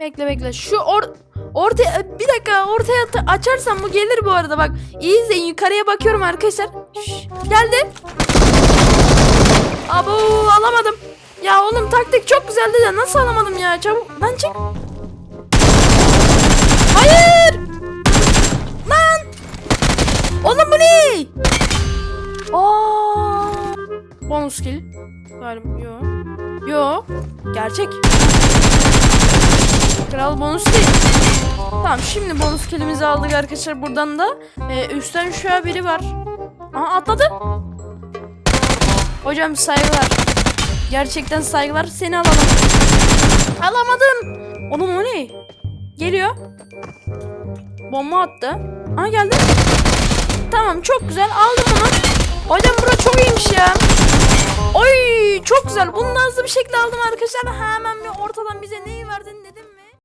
Bekle bekle. Şu or ortaya bir dakika ortaya ta- açarsam bu gelir bu arada bak. İyi izleyin yukarıya bakıyorum arkadaşlar. Şş, geldi. Abo alamadım. Ya oğlum taktik çok güzeldi de nasıl alamadım ya? Çabuk lan çık. Hayır. Lan. Oğlum bu ne? Aa. Bonus kill. Galiba yo. Yo. Gerçek. Bonus değil. Tamam şimdi bonus killimizi aldık arkadaşlar buradan da. Ee, üstten şu biri var. Aha atladı. Hocam saygılar. Gerçekten saygılar. Seni alalım. Alamadım. Oğlum o ne? Geliyor. Bomba attı. Aha geldi. Tamam çok güzel aldım onu. Hocam bura çok iyiymiş ya. Oy çok güzel. Bunu da hızlı bir şekilde aldım arkadaşlar. Hemen bir ortadan bize neyi verdin dedim.